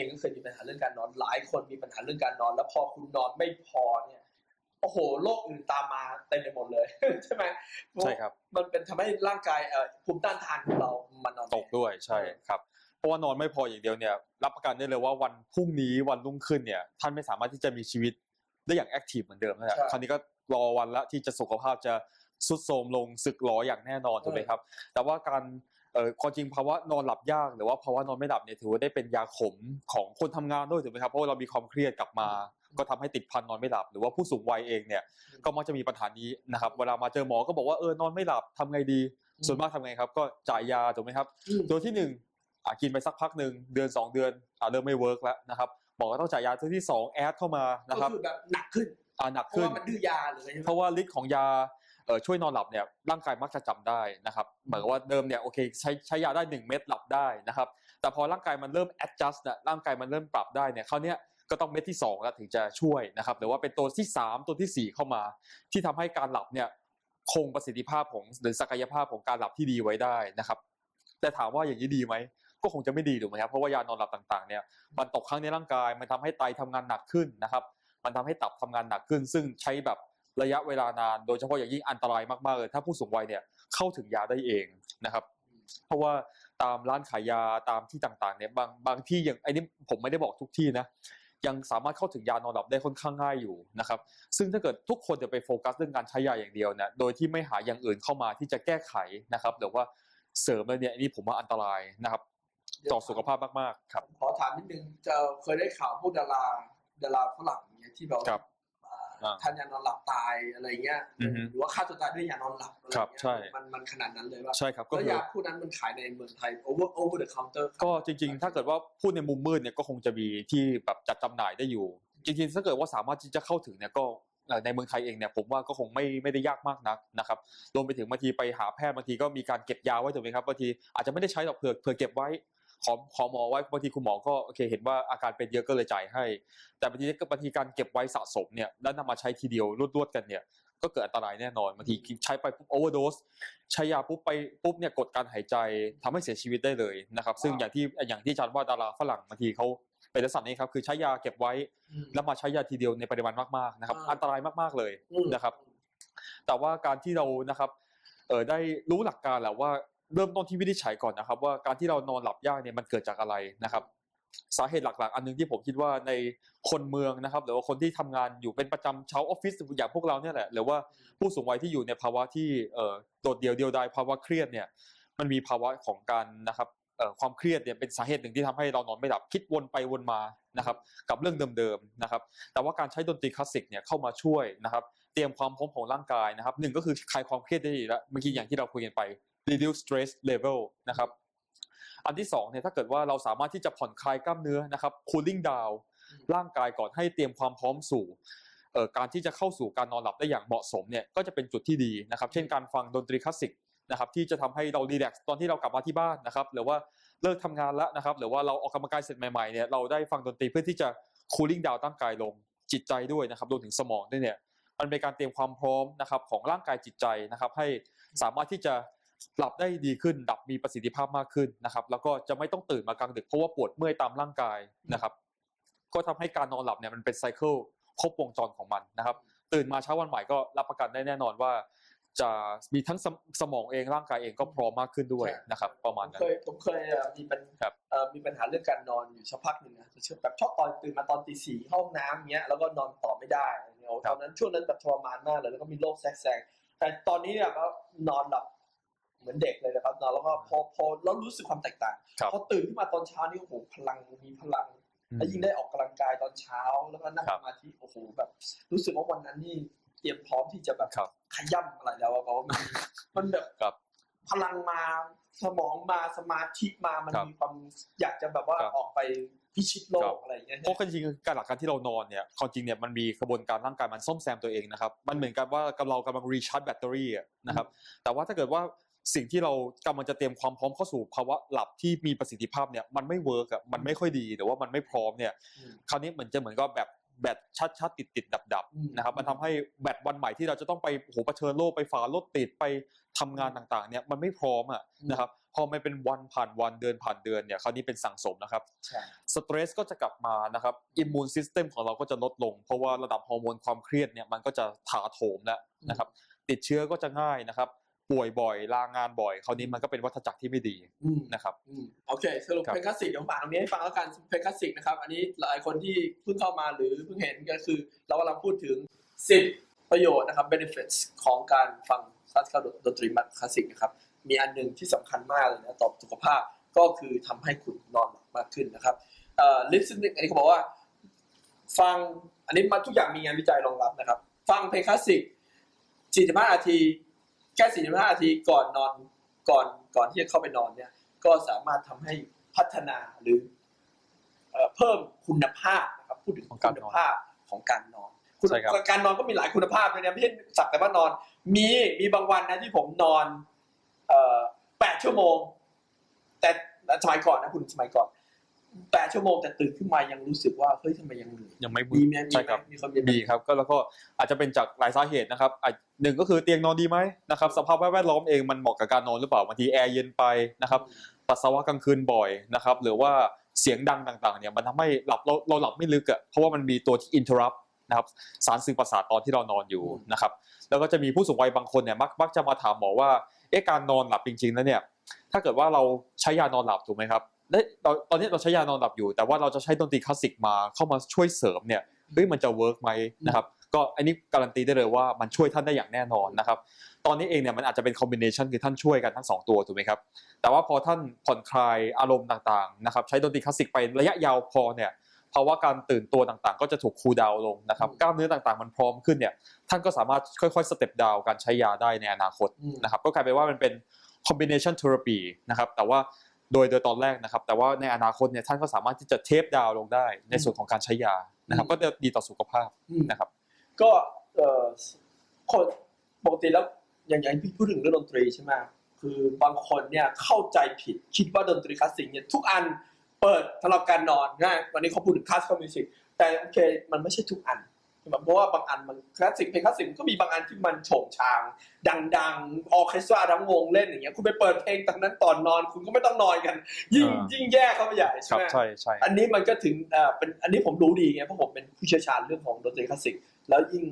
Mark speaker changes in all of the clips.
Speaker 1: ผมเองก็เคยมีปัญหาเรื่องการนอน หลายคนมีปัญหาเรื่องการนอน แล้วพอคุณนอนไม่พอเนี่ยโอ้โหโรคอื่นตามมาเต็มไปหมดเลยใช่ไหม
Speaker 2: ใช่ครับ
Speaker 1: มันเป็นทำให้ร่างกายเอ่อภูมิต้านทานของเรามันนอน
Speaker 2: ตกด้วยใช่ครับเพราะว่านอนไม่พออย่างเดียวเนี่ย รับประกันได้เลยว่าวันพรุ่งนี้วันรุ่งขึ้นเนี่ย ท่านไม่สามารถที่จะมีชีวิตได้อย่างแอคทีฟเหมือนเดิมแล้วแหละคราวนี้ก็รอวันละที่จะสุขภาพจะสุดโทรมลงสึกหรออย่างแน่นอนถูกไหมครับ แต่ว่าการ เอ่อความจริงภาวะนอนหลับยากหรือว่าภาวะนอนไม่หลับเนี่ยถือว่าได้เป็นยาขมของคนทำงานด้วยถูกไหมครับเพราะว่าเรามีความเครียดกลับมา ก็ทำให้ติดพันนอนไม่หลับ หรือว่าผู้สูงวัยเองเนี่ยก็มักจะมีปัญหานี้นะครับเวลามาเจอหมอก็บอกว่าเออนอนไม่หลับทำไงดี ส่วนมากทำไงครับ ก็จ่ายยาถูกไหมครับ
Speaker 1: อืม
Speaker 2: ตัวที่หนึ่งอะกินไปสักพักหนึ่งเดือนสองเดือนอะเริ่มไม่เวิร์กแล้วนะครับหมอก็ต้องจ่ายยาตัวที่สองแอดเข้ามานะ
Speaker 1: ก็
Speaker 2: ครับ
Speaker 1: คือแบบหนักขึ้น
Speaker 2: อ่าหนัก
Speaker 1: เพราะ
Speaker 2: ขึ้น
Speaker 1: ว่ามันดื้อยาหรืออะไรใช่ไหม
Speaker 2: เพราะว่าฤทธิ์ของยาเอ่อ ช่วยนอนหลับเนี่ยร่างกายมักจะจำได้นะครับเหมือนกับว่าเดิมเนี่ยโอเคใช้ใช้ยาได้ 1 เม็ดหลับได้นะครับแต่พอร่างกายมันเริ่ม adjust นะร่างกายมันเริ่มปรับได้เนี่ยคราวเนี้ยก็ต้องเม็ดที่2แล้วถึงจะช่วยนะครับหรือว่าเป็นตัวที่ 3 ตัวทีสี่4 เข้ามา ที่ทำให้การหลับเนี่ยคงประสิทธิภาพของหรือศักยภาพของการหลับที่ดีไว้ได้นะครับแต่ถามว่าอย่างนี้ดีไหมก็คงจะไม่ดีถูกไหมครับเพราะว่ายานอนหลับต่างๆเนี่ยมันตกค้างในร่างกายมันทำให้ไตทำงานหนักขึ้นนะครับ มันทำให้ตับทำงานหนักขึ้น ซึ่งใช้แบบ ระยะเวลานาน โดยเฉพาะอย่างยิ่งอันตรายมากๆเลยถ้าผู้สูงวัยเนี่ยเข้าถึงยาได้เองนะครับ เพราะว่าตามร้านขายยาตามที่ต่างๆเนี่ยบางบางที่อย่างไอ้นี่ผมไม่ได้บอกทุกที่นะยังสามารถเข้าถึงยานอนหลับได้ค่อนข้างง่ายอยู่นะครับ ซึ่งถ้าเกิดทุกคนจะไปโฟกัสเรื่องการใช้ยาอย่างเดียวเนี่ยโดยที่ไม่หาอย่างอื่นเข้ามาที่จะแก้ไขนะครับหรือว่าเสริมเลยเนี่ยอันนี้ผมว่าอันตรายนะครับ ต่อสุขภาพมากๆ ครับ
Speaker 1: ขอถามนิดนึงจะเคยได้ข่าวพวกดาราดาราฝรั่งเนี่ยที่แบบ ทานยานอนหลับตายอะไรเงี้ย
Speaker 2: อือฮึ
Speaker 1: หรือว่าฆ่าตัวตายด้วยยานอนหลับอะไร
Speaker 2: ครับ
Speaker 1: เงี้ย
Speaker 2: ใช่
Speaker 1: มันมันขนาดนั้นเลยว่า
Speaker 2: ใช่ครับก็
Speaker 1: แล้ว
Speaker 2: คือ
Speaker 1: ยาพวกนั้นมันขายในเมืองไทย over over the counter
Speaker 2: ก็จริง ๆ ถ้าเกิดว่าพูดในมุมมืดเนี่ยก็คงจะมีที่แบบจัดจำหน่ายได้อยู่ จริงๆถ้าเกิดว่าสามารถที่จะเข้าถึงเนี่ยก็เอ่อในเมืองไทยเองเนี่ยผมว่าก็คงไม่ไม่ได้ยากมากนักนะครับรวมไปถึงบางทีไปหาแพทย์บางทีก็มีการเก็บยาไว้ถูกไหมครับบางทีอาจจะไม่ได้ใช้หรอกเผื่อเผื่อเก็บไว้ ขอขอหมอไว้บางทีคุณหมอก็โอเคเห็นว่าอาการเป็นเยอะก็เลยจ่ายให้ แต่บางทีก็บางทีการเก็บไว้สะสมเนี่ยแล้วนำมาใช้ทีเดียวรวดๆกันเนี่ยก็เกิดอันตรายแน่นอนบางทีใช้ไปปุ๊บโอเวอร์โดสใช้ยาปุ๊บไปปุ๊บเนี่ยกดการหายใจทำให้เสียชีวิตได้เลยนะครับ ซึ่งอย่างที่อย่างที่อาจารย์ว่าดาราฝรั่งบางทีเขาเป็นลักษณะนี้ครับคือใช้ยาเก็บไว้
Speaker 1: อืม
Speaker 2: แล้วมาใช้ยาทีเดียวในปริมาณมากๆนะครับ
Speaker 1: อ่า
Speaker 2: อันตรายมากๆเลย
Speaker 1: อืม
Speaker 2: นะครับ แต่ว่าการที่เรานะครับเออได้รู้หลักการแหละว่า เริ่มต้นที่วินิจฉัยก่อนนะครับ ว่าการที่เรานอนหลับยากเนี่ยมันเกิดจากอะไรนะครับ สาเหตุหลักๆ อันหนึงที่ผมคิดว่าในคนเมืองนะครับหรือว่าคนที่ทำงานอยู่เป็นประจำเช้าออฟฟิศอย่างพวกเราเนี่ยแหละหรือว่าผู้สูงวัยที่อยู่ในภาวะที่โดดเดี่ยวเดียวดายภาวะเครียดเนี่ยมันมีภาวะของการนะครับความเครียดเนี่ยเป็นสาเหตุหนึ่งที่ทำให้เรานอนไม่หลับคิดวนไปวนมานะครับ กับเรื่องเดิมๆนะครับ แต่ว่าการใช้ดนตรีคลาสสิกเนี่ยเข้ามาช่วยนะครับ เตรียมความพร้อมของร่างกายนะครับหนึ่งก็คือคลายความเครียดได้ดีแล้วเมื่อกี้อย่างที่เราคุยกันไป reduce stress level นะครับอันที่สองเนี่ยถ้าเกิดว่าเราสามารถที่จะผ่อนคลายกล้ามเนื้อนะครับ cooling down ร่างกายก่อนให้เตรียมความพร้อมสู่เอ่อการที่จะเข้าสู่การนอนหลับได้อย่างเหมาะสมเนี่ยก็จะเป็นจุดที่ดีนะครับ เช่นการฟังดนตรีคลาสสิกนะครับที่จะทำให้เรารีแลกซ์ตอนที่เรากลับมาที่บ้านนะครับหรือว่าเลิกทำงานแล้วนะครับหรือว่าเราออกกำลังกายเสร็จใหม่ๆเนี่ยเราได้ฟังดนตรีเพื่อที่จะ cooling down ร่างกายลงจิตใจด้วยนะครับรวมถึงสมองด้วยเนี่ยมันเป็นการเตรียมความพร้อมนะครับของร่างกายจิตใจนะครับให้สามารถที่จะ หลับได้ดีขึ้นหลับมีประสิทธิภาพมากขึ้นนะครับ แล้วก็จะไม่ต้องตื่นมากลางดึกเพราะว่าปวดเมื่อยตามร่างกายนะครับ ก็ทำให้การนอนหลับเนี่ยมันเป็นไซเคิลครบวงจรของมันนะครับ ตื่นมาเช้าวันใหม่ก็รับประกันได้แน่นอนว่าจะมีทั้งสมสมองเองร่างกายเองก็พร้อมมากขึ้นด้วยนะครับ ประมาณ
Speaker 1: ผม
Speaker 2: นั้น
Speaker 1: เคยผมเคยเอ่อมีปัญ
Speaker 2: ครับ
Speaker 1: เอ่อมีปัญหาเรื่องการนอนอยู่สักพักหนึ่งนะแบบชอบตอนตื่นมาตอนตีสี่ห้องน้ำเงี้ยแล้วก็นอนต่อไม่ได้เนี่ยโอ้
Speaker 2: ครั
Speaker 1: ต
Speaker 2: บ
Speaker 1: อนนั้นช่วงนั้นแบบทรมานมากเลยแล้วก็มีโรคแทรกแซงแต่ตอนนี้เนี่ยก็นอนหลับ เหมือนเด็กเลยนะครับนอนแล้วก็พอพอแล้วรู้สึกความแตกต่าง
Speaker 2: ครับ
Speaker 1: พอตื่นขึ้นมาตอนเช้านี่โอ้โหพลังมีพลังแล้วยิ่งได้ออกกำลังกายตอนเช้าแล้วก็นั่ง
Speaker 2: ครั
Speaker 1: ส
Speaker 2: บ
Speaker 1: มาธิโอ้โหแบบ รู้สึกว่าวันนั้นนี่เตรียมพร้อมที่จะแบบ
Speaker 2: ครับ
Speaker 1: ขย่ำอะไรแล้วอะเพราะว่ามันมันแบบ
Speaker 2: ครับ
Speaker 1: พลังมาสมองมาสมาธิมามัน
Speaker 2: ครับ
Speaker 1: มีความอยากจะแบบว่า
Speaker 2: ครับ
Speaker 1: ออกไปพิชิตโล
Speaker 2: ครั
Speaker 1: ก
Speaker 2: บ
Speaker 1: อะไรอย่างเงี้ย
Speaker 2: เพราะจริงๆการหลักการที่เรานอนเนี่ยความจริงเนี่ยมันมีกระบวนการร่างกายมันซ่อมแซมตัวเองนะครับ มันเหมือนกับว่าเรากำลังรีชาร์จแบตเตอรี่อะนะครับ แต่ว่าถ้าเกิดว่า สิ่งที่เรากำลังจะเตรียมความพร้อมเข้าสู่ภาวะหลับที่มีประสิทธิภาพเนี่ยมันไม่เวิร์กอะมันไม่ค่อยดีหรือว่ามันไม่พร้อมเนี่ย
Speaker 1: อืม
Speaker 2: คราวนี้เหมือนจะเหมือนก็แบบแบตชัดๆติดติดดับดับๆ
Speaker 1: อืม
Speaker 2: นะครับมันทำให้แบตวันใหม่ที่เราจะต้องไปโอ้โหเผชิญโลกไปฝ่ารถติดไปทำงานต่างๆเนี่ยมันไม่พร้อมอะ
Speaker 1: อืม
Speaker 2: นะครับพอมันเป็นวันผ่านวันเดือนผ่านเดือนเนี่ยคราวนี้เป็นสั่งสมนะครับ
Speaker 1: ใช่
Speaker 2: สเตรสก็จะกลับมานะครับอิมมูนซิสเต็มของเราก็จะลดลง เพราะว่าระดับฮอร์โมนความเครียดเนี่ยมันก็จะถาโถมแล้วนะครับติดเชื้อก็จะง่ายนะครับ ป่วยบ่อยลางานบ่อยคราวนี้มันก็เป็นวัฏจักรที่ไม่ดี
Speaker 1: อืม
Speaker 2: นะครับ
Speaker 1: อืมโอเค สรุป
Speaker 2: ครับ
Speaker 1: เพลงคลาสสิกเดี๋ยวผมอ่านตรงนี้ให้ฟังแล้วกันเพลงคลาสสิกนะครับ อันนี้หลายคนที่เพิ่งเข้ามาหรือเพิ่งเห็นก็คือ เรากำลังพูดถึงสิทธิประโยชน์นะครับ benefits ของการฟังคลาสสิกดนตรีมัดคลาสสิกนะครับ มีอันหนึ่งที่สำคัญมากเลยนะต่อสุขภาพก็คือทำให้คุณนอนหลับมากขึ้นนะครับเอ่อ listening อันนี้เขาบอกว่า ฟังอันนี้มาทุกอย่างมีงานวิจัยรองรับนะครับ ฟังเพลงคลาสสิก45นาที แค่ 45 นาทีก่อนนอนก่อนก่อนที่จะเข้าไปนอนเนี่ย ก็สามารถทำให้พัฒนาหรือเอ่อเพิ่มคุณภาพนะครับพูดถึง
Speaker 2: ของการ
Speaker 1: คุ
Speaker 2: น
Speaker 1: ณ
Speaker 2: อน
Speaker 1: ภาพของการนอนคุณ
Speaker 2: ใช่ครับ
Speaker 1: การนอนก็มีหลายคุณภาพเลยนะไม่ใช่สักแต่ว่านอน มีมีบางวันนะที่ผมนอน เอ่อแปดชั่วโมง แต่สมัยก่อนนะคุณสมัยก่อน แปดชั่วโมงแต่ตื่นขึ้นมายังรู้สึกว่าเฮ้ยทำไมยังเหนื่อย
Speaker 2: ยังไม่
Speaker 1: มีไหมมี
Speaker 2: ใช่
Speaker 1: ไหม
Speaker 2: ครับ
Speaker 1: มีคนมีไหม
Speaker 2: มีครับก็แล้วก็อาจจะเป็นจากหลายสาเหตุนะครับอะหนึ่งก็คือเตียงนอนดีไหมนะครับสภาพแวดล้อมเองมันเหมาะกับการนอนหรือเปล่าบางทีแอร์เย็นไปนะครับปัสสาวะกลางคืนบ่อยนะครับหรือว่าเสียงดังต่างๆเนี่ยมันทำให้หลับเราเราหลับไม่ลึกอะเพราะว่ามันมีตัวที่ interrupt นะครับสารสื่อประสาทตอนที่เรานอนอยู่นะครับแล้วก็จะมีผู้สูงวัยบางคนเนี่ยมักมักจะมาถามหมอว่าเอ๊ะการนอนหลับจริงๆแล้วเนี่ยถ้าเกิดว่าเราใช้ยานอนหลับถูกไหมครับ และตอนตอนนี้เราใช้ยานอนหลับอยู่ แต่ว่าเราจะใช้ดนตรีคลาสสิกมาเข้ามาช่วยเสริมเนี่ยเฮ้ยมันจะเวิร์กไหมนะครับก็อันนี้การันตีได้เลยว่ามันช่วยท่านได้อย่างแน่นอนนะครับตอนนี้เองเนี่ยมันอาจจะเป็นคอมบิเนชันคือท่านช่วยกันทั้งสองตัวถูกไหมครับแต่ว่าพอท่านผ่อนคลายอารมณ์ต่างๆนะครับใช้ดนตรีคลาสสิกไประยะยาวพอเนี่ยภาวะการตื่นตัวต่างๆ ก็จะถูกคูลดาวน์ลงนะครับ
Speaker 1: อืม
Speaker 2: กล้ามเนื้อต่างๆ มันพร้อมขึ้นเนี่ยท่านก็สามารถค่อยๆสเต็ปดาวการใช้ยาได้ในอนาคต
Speaker 1: อืม
Speaker 2: นะครับก็กลายเป็นว่ามันเป็นคอมบิเนชันเทอราปีนะครับแต่ว่า โดยโดยตอนแรกนะครับ แต่ว่าในอนาคตเนี่ยท่านก็สามารถที่จะเทปดาวน์ลงได้ ในส่วนของการใช้ยานะครับ ก็จะดีต่อสุขภาพ
Speaker 1: อืม
Speaker 2: นะครับ
Speaker 1: ก็เอ่อคนปกติแล้วอย่างอย่างที่พูดถึงเรื่องดนตรีใช่ไหมคือบางคนเนี่ยเข้าใจผิดคิดว่าดนตรีคลาสสิกเนี่ยทุกอันเปิดสำหรับการนอนง่ายวันนี้เขาพูดถึงคลาสสิกมิวสิกแต่โอเคมันไม่ใช่ทุกอันใช่ไหม เพราะว่าบางอันมันคลาสสิกเพลงคลาสสิกมันก็มีบางอันที่มันโฉงชาง ดังๆออร์เคสตราทั้งวงเล่นอย่างเงี้ยคุณไปเปิดเพลงตอนนั้นตอนนอน คุณก็ไม่ต้องนอนกัน ยิ่ง
Speaker 2: อ่ายิ่
Speaker 1: ยิ่งแย่เข้าไปใหญ่
Speaker 2: ค
Speaker 1: ใช่
Speaker 2: รับ
Speaker 1: ไหม
Speaker 2: ใช่ใช่
Speaker 1: อันนี้มันก็ถึงเอ่อเป็นอันนี้ผมรู้ดีไงเพราะผมเป็นผู้เชี่ยวชาญเรื่องของดนตรีคลาสสิกแล้วยิ่ง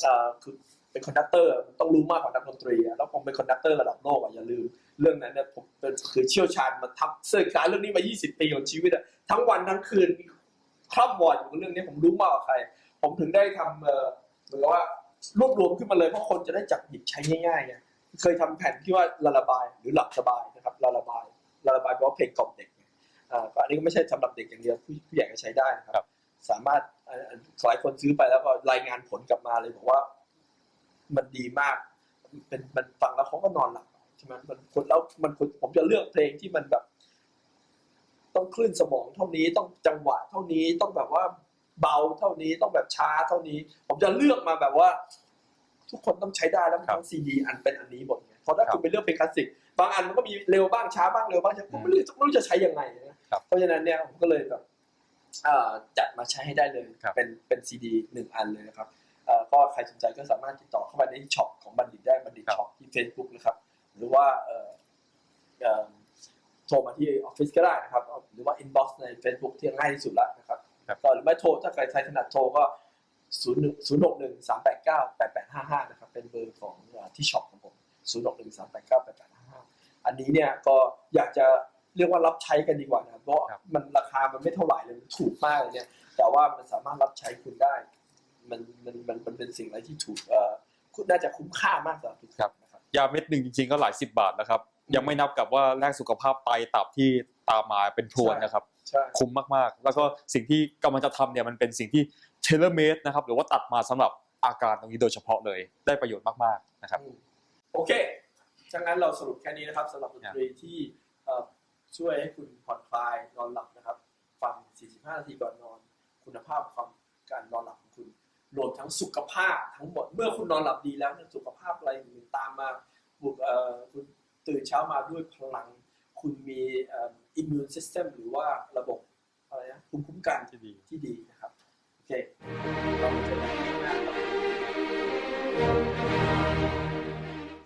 Speaker 1: เอ่อคือเป็นคอนดักเตอร์ต้องรู้มากกว่านักดนตรีอะแล้วผมเป็นคอนดักเตอร์ระดับโลกอะอย่าลืมเรื่องนั้นเนี่ยผมเป็นคือเชี่ยวชาญมาทำศึกษาเรื่องนี้มา 20 ปีของชีวิตอะทั้งวันทั้งคืนคร่ำวอดอยู่กับเรื่องนี้ผมรู้มากกว่าใคร ผมถึงได้ทำเอ่อเหมือนกับว่ารวบรวมขึ้นมาเลยเพราะคนจะได้จับหยิบใช้ง่ายๆไงเคยทำแผ่นที่ว่าละระบายหรือหลับสบายนะครับละระบายละระบายแปลว่าเพลงกล่อมเด็กไงอ่าก็อันนี้ก็ไม่ใช่สำหรับเด็กอย่างเดียวผู้ผู้ใหญ่ก็ใช้ได้นะครับ สามารถเอ่อหลายคนซื้อไปแล้วก็รายงานผลกลับมาเลยบอกว่า มันดีมาก เป็นมันฟังแล้วเขาก็นอนหลับใช่ไหมมันคนแล้วมันคนผมจะเลือกเพลงที่มันแบบ ต้องคลื่นสมองเท่านี้ต้องจังหวะเท่านี้ต้องแบบว่า เบาเท่านี้ต้องแบบช้าเท่านี้ ผมจะเลือกมาแบบว่า ทุกคนต้องใช้ได้แล้วมันทั้งซีดีอันเป็นอันนี้หมดไงเพราะถ้า
Speaker 2: ครับ
Speaker 1: คุณไปเลือกเพลงคลาสสิกบางอันมันก็มีเร็วบ้างช้าบ้างเร็วบ้างช้าผมไม่รู้ไม่รู้จะใช้ยังไงนะครับเพราะฉะนั้นเนี่ยผมก็เลยแบบเอ่อจัดมาใช้ให้ได้เลย
Speaker 2: ครับ
Speaker 1: เป็นเป็นซีดีหนึ่งอันเลยนะครับเอ่อก็ใครสนใจก็สามารถติดต่อเข้าไปในช็อปของบัณฑิตได้บัณฑิตช็อปที่ Facebook นะครับ หรือว่าเอ่อเอ่อโทรมาที่ออฟฟิศก็ได้นะครับ หรือว่า inbox ใน Facebook ที่ง่ายที่สุดแล้วนะครับ
Speaker 2: ครับ
Speaker 1: ก็หรือไม่โทรถ้าใครใช้ถนัดโทรก็0 1 0 6 1 3 8 9 8 8 5 5นะครับเป็นเบอร์ของเอ่อที่ช็อปของผม0 6 1 3 8 9 8 8 5 5อันนี้เนี่ยก็อยากจะเรียกว่ารับใช้กันดีกว่านะครับเพราะ
Speaker 2: ครับ
Speaker 1: มันราคามันไม่เท่าไหร่เลยมันถูกมากเลยเนี่ยแต่ว่ามันสามารถรับใช้คุณได้ มันมันมันมันเป็นสิ่งอะไรที่ถูกเอ่อคุณน่าจะคุ้มค่ามากสำหรับทุกคนนะครับ
Speaker 2: ยาเม็ดหนึ่งจริงๆก็หลายสิบบาทนะครับ ยังไม่นับกับว่าแลกสุขภาพไตตับที่ตามมาเป็นพรวนนะครับ
Speaker 1: ใช่
Speaker 2: คุ้มมากๆ แล้วก็สิ่งที่กำลังจะทำเนี่ยมันเป็นสิ่งที่เทเลเมดนะครับหรือว่าตัดมาสำหรับอาการตรงนี้โดยเฉพาะเลยได้ประโยชน์มากๆนะครับ
Speaker 1: อืมโอเคดังนั้นเราสรุปแค่นี้นะครับสำหรับดนตรีที่เอ่อช่วยให้คุณผ่อนคลายนอนหลับนะครับฟัง 45 นาทีก่อนนอน คุณภาพความการนอนหลับของคุณรวมทั้งสุขภาพทั้งหมดเมื่อคุณนอนหลับดีแล้วเนี่ยสุขภาพอะไรอื่นตามมาบุกเอ่อคุณตื่นเช้ามาด้วยพลัง คุณมีอิมมูนซิสเต็มหรือว่าระบบอะไรนะภูมิคุ้มกัน
Speaker 2: ที่ดี
Speaker 1: ที่ดีนะครับ โอเคเราจะได้